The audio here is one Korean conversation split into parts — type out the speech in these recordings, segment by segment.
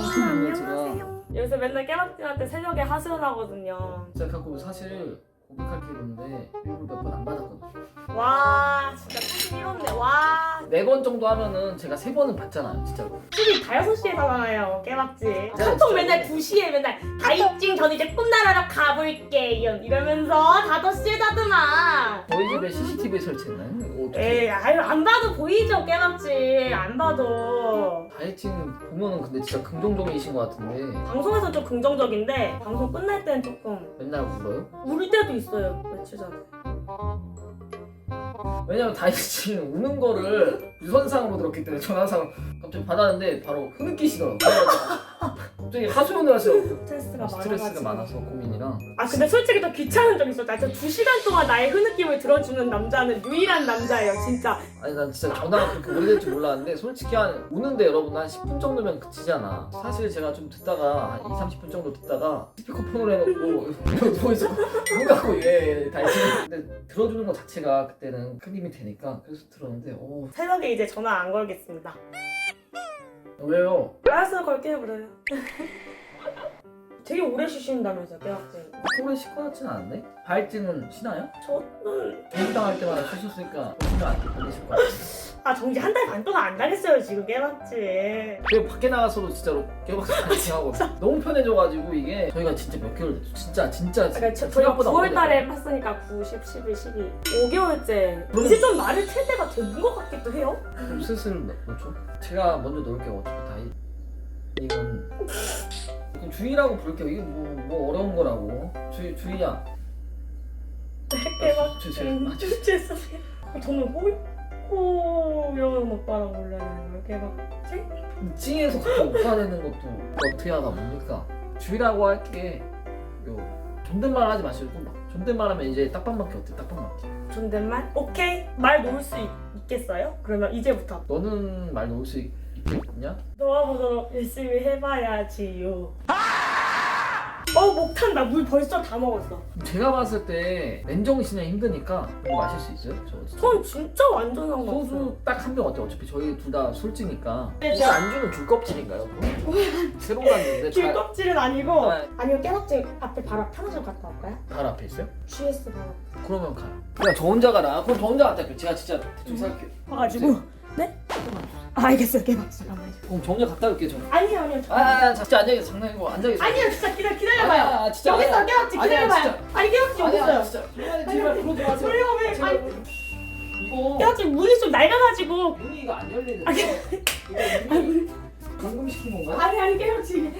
안녕하세요. 요새 맨날 깨박님한테 새벽에 하소연하거든요. 제가 갖고 사실 고백할 게 있는데 일부러 몇 번 안 받았거든요. 와 진짜 41호인데 와 네 번 정도 하면은 제가 세 번은 받잖아요, 진짜로. 술이 다 6시에 사잖아요 깨박지 네, 카톡 진짜. 맨날 2시에 맨날 다이징 전 이제 꿈나라로 가볼게요 이러면서 5시에 자더만 저희 집에 CCTV 설치했나요? 이거 어떻게? 에이 아유 안 봐도 보이죠 깨박지 안 봐도 다이팅 보면은 근데 진짜 긍정적이신 것 같은데 방송에서 좀 긍정적인데 방송 끝날 때는 조금 맨날 울어요? 울 때도 있어요 며칠 전에 왜냐면 다이팅 우는 거를 유선상으로 들었기 때문에 전화상 갑자기 받았는데 바로 흐느끼시더라고요. 갑자기 하소연을 하시더라고요. 스트레스가 스트레스가 많아가지고 많아서 고민이랑 아 근데 솔직히 더 귀찮은 적 있었다. 진짜 두 시간 동안 나의 흐느낌을 들어주는 남자는 유일한 남자예요, 진짜. 아니 난 진짜 전화가 그렇게 오래 될 줄 몰랐는데 솔직히 한 우는데 여러분 한 10분 정도면 그치잖아 사실 제가 좀 듣다가 한 2, 30분 정도 듣다가 스피커폰으로 해놓고 누워있어 누가고 얘 다이팅 근데 들어주는 것 자체가 그때는 큰 힘이 되니까 그래서 들었는데 어 새벽에 이제 전화 안 걸겠습니다. 왜요? 알았어요, 걸게요, 그래요. 되게 오래 쉬신다면서요, 대학생. 오래 쉴것 같진 않은데? 다이팅은 쉬나요? 저는 해당할 때마다 쉬셨으니까 쉬면 안 걸리실 것 같아요 아 정지 한 달 반 동안 안 다녔어요, 지금 깨봤지. 그리고 밖에 나가서도 진짜로 깨박스 다이팅하고 너무 편해져가지고 이게 저희가 진짜 몇 개월 됐죠 진짜 진짜 그러니까 저, 저희가 생각보다 9월 달에 했으니까 9, 10, 11, 12, 5개월째. 그럼- 이제 좀 말을 틀 때가 된 것 같기도 해요. 그럼 슬슬 넣- 넣죠? 제가 먼저 넣을게요 어차피 다 이- 이건 이건 주의라고 부를게요. 이게 뭐, 뭐 어려운 거라고. 주의 주의야. 깨박. 주- 주- 음, 아, 주- 죄송해요. 저는 호, 호영 오빠라고 불러야 되는 거예요, 깨박지? 찡에서 갑자기 오빠 되는 것도 어트야가 뭡니까? 주의라고 할게. 요 존댓말 하지 마시고 막 존댓말 하면 이제 딱밤맞기 어때? 딱밤맞기 존댓말? 오케이. 말 놓을 수 있, 있겠어요? 그러면 이제부터. 너는 말 놓을 수 있- 있겠냐? 도와보도록 열심히 해봐야지요 어 목탄다 물 벌써 다 먹었어 제가 봤을 때 맨정신에 힘드니까 이거 마실 수 있어요? 저 진짜. 전 진짜 거 같아요 소주 딱 한 병 어때? 어차피 저희 둘 다 술찌니까. 네, 혹시 제가- 안주는 귤 껍질인가요? 새로 만드는데 귤 발, 껍질은 아니고 아. 아니면 깨박지 앞에 바로 편의점 갔다 올까요? 발 앞에 있어요? GS 바로 그러면 가요. 그냥 저 혼자 가라. 그럼 저 혼자 갔다 올게요. 제가 진짜 대충 살게요. 와가지고 네? 아, 알겠어요 잠깐만요 그럼 저 혼자 갔다 올게요. 저. 아니요 아니요 아, 아, 아, 진짜 앉아 계세요. 장난이고 앉아 계세요. 아니요 진짜 기다려 기다려봐요 아, 아, 진짜. 여기 있어 아니야. 깨박지 아니야, 기다려봐요 진짜. 아니 깨박지 여기 아니야, 있어요 진짜. 아니, 제발 그러지 마세요. 왜요 왜 제발. 아니 이거 깨박지 문이 좀 낡아가지고 문이 이거 안 열리는데. 아니. 이거 문이 감금시킨 건가요? 아니 아니 아니요.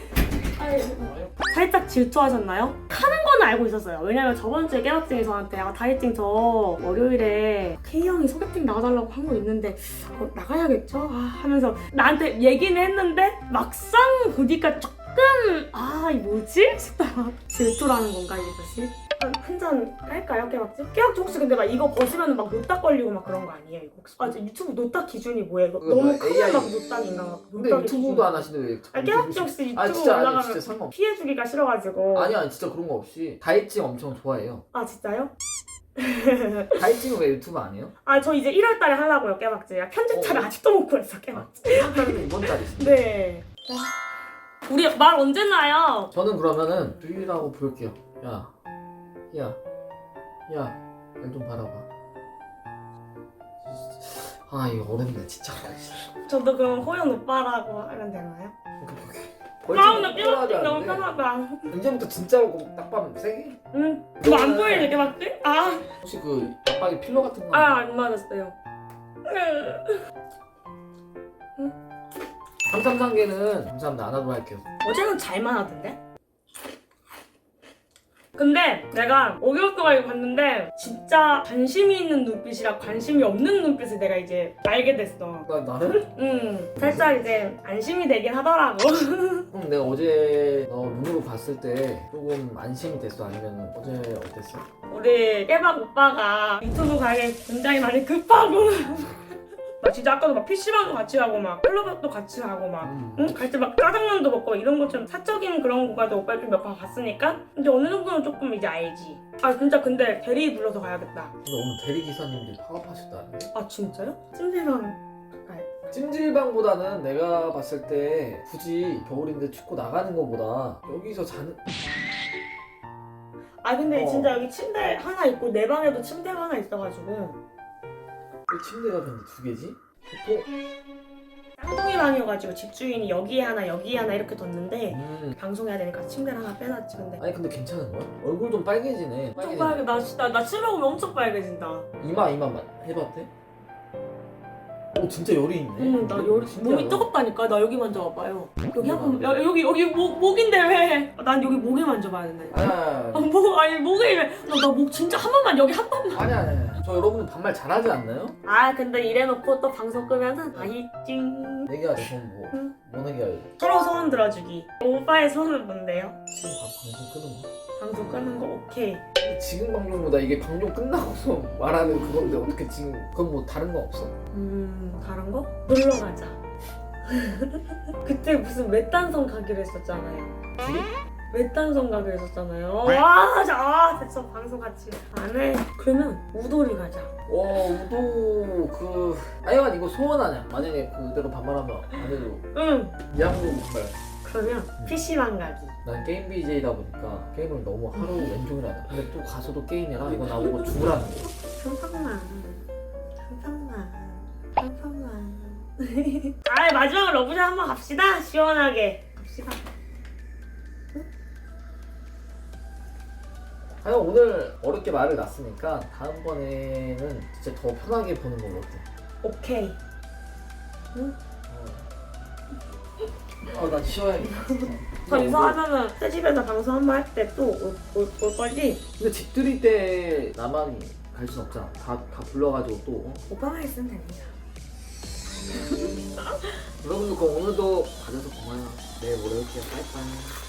살짝 질투하셨나요? 하는 건 알고 있었어요. 왜냐면 저번 주에 깨박증이 저한테 아, 다이팅 저 월요일에 K 형이 소개팅 나가달라고 한 거 있는데 어, 나가야겠죠? 아, 하면서 나한테 얘기는 했는데 막상 보니까 조금 아, 이 뭐지? 싶다가 질투라는 건가 이것이? 한 잔 할까요, 깨박증? 깨박증 혹시 근데 막 이거 벗으면 막 노딱 걸리고 막 그런 거 아니에요? 이거 혹시? 아, 저 유튜브 노딱 기준이 뭐예요? 이거 그거 너무 뭐야, 크면 AI? 막 노딱인가? 막 근데 노딱이 유튜브도. 안 하시는데 왜? 아, 깨박증 혹시 유튜브 아 진짜 아니 올라가면 진짜 상관. 피해주기가 싫어가지고 아니 아니 진짜 그런 거 없이 다이팅 엄청 좋아해요. 아 진짜요? 다이팅은 왜 유튜브 안 해요? 아 저 이제 1월 달에 하려고요 깨박지 편집자를 어. 아직도 못 구했어 깨박지 이번 달이면 이번 달이시. 네 우리 말 언제 나요? 저는 그러면은 주희라고 부를게요. 야, 야, 야, 날 좀 바라봐. 아 이거 어렵네 진짜. 저도 그럼 호연 오빠라고 하면 되나요? 벌써 아나 깨박지 너무 편하다 이제부터 진짜로 그 딱밤 세 개? 응 이거 안 보이네 깨박지? 아 혹시 그 압박이 필러 같은 거? 아, 안 맞았어요. 333개는 감사합니다 안 하도록 할게요. 어제는 잘만 하던데? 근데 내가 5개월 동안 이거 봤는데 진짜 관심이 있는 눈빛이랑 관심이 없는 눈빛을 내가 이제 알게 됐어. 나 나를? 음, 살짝 이제 안심이 되긴 하더라고. 그럼 내가 어제 너 눈으로 봤을 때 조금 안심이 됐어 아니면 어제 어땠어? 우리 깨박 오빠가 유튜브 가게 굉장히 많이 급하고. 막 진짜 아까도 막 PC방도 같이 가고 막 클럽도 같이 가고 막 음. 응? 같이 막 짜장면도 먹고 이런 것좀 사적인 그런 거가도 오빠 좀몇 번 갔으니까 이제 어느 정도는 조금 이제 알지. 아 진짜 근데 대리 불러서 가야겠다. 근데 오늘 대리 기사님들이 파업하셨다는데? 아 진짜요? 찜질방? 찜질방보다는 내가 봤을 때 굳이 겨울인데 춥고 나가는 것보다 여기서 자는 아 근데 어. 진짜 여기 침대 하나 있고 내 방에도 침대가 하나 있어가지고 왜 침대가 근데 두 개지? 보통 쌍둥이 방이어가지고 집주인이 여기에 하나 여기에 하나 이렇게 뒀는데 음. 방송해야 되니까 침대를 하나 빼놨지 근데 아니 근데 괜찮은 거야? 얼굴 좀 빨개지네. 엄청 빨개 나 진짜 나침 먹으면 엄청 빨개진다 이마 해봐도 돼? 오 진짜 열이 있네. 음, 나 열, 진짜 몸이 뜨겁다니까 나 여기 만져봐봐요 여기 한번 음. 여- 여기 여기 목, 목인데 왜 난 여기 목에 만져봐야 된다니까 아니야 아, 목, 아니 목에 나목 진짜 한 번만 여기 한 번만 아니야 아니야. 저 여러분 반말 잘하지 않나요? 아 근데 이래놓고 또 방송 끄면은 아이찡 내가 내손 뭐, 응. 뭐 내가 서로 소원 들어주기 오빠의 소원은 뭔데요? 지금 방- 방송 끄는 거? 방송 끄는 거 오케이. 지금 방송보다 이게 방송 끝나고서 말하는 그건데 어떻게 지금 그건 뭐 다른 거 없어? 음 다른 거? 놀러 가자. 그때 무슨 외딴섬 가기로 했었잖아요. 둘이? 외딴섬 가기로 했었잖아요. 와 자, 아, 됐어. 방송 같이 안 해. 그러면 우도리 가자. 와 우도 그 아이만 이거 소원 아니야 만약에 그대로 반말하면 안 해도. 응. 이양도 못 말 그러면 PC방 가기. 난 게임 BJ다 보니까 게임을 너무 하루 왼종일 하다. 근데 또 가서도 게임이라 이거 나보고 죽으라는 거. 한 판만 한 판만 한 판만 아 마지막으로 러브샷 한번 갑시다. 시원하게. 갑시다. 아니 오늘 어렵게 말을 놨으니까 다음번에는 진짜 더 편하게 보는 걸로 어때? 오케이 아나 쉬어야겠다. 저 이거 하면은 새 집에서 방송 한 번 할 때 또올올 거지? 근데 집들이 때 나만 갈 순 없잖아. 다, 다 불러가지고 또 어? 오빠만 있으면 됩니다. 여러분들 그럼 오늘도 봐줘서 고마워요 내일 모레 올게요. 빠이빠이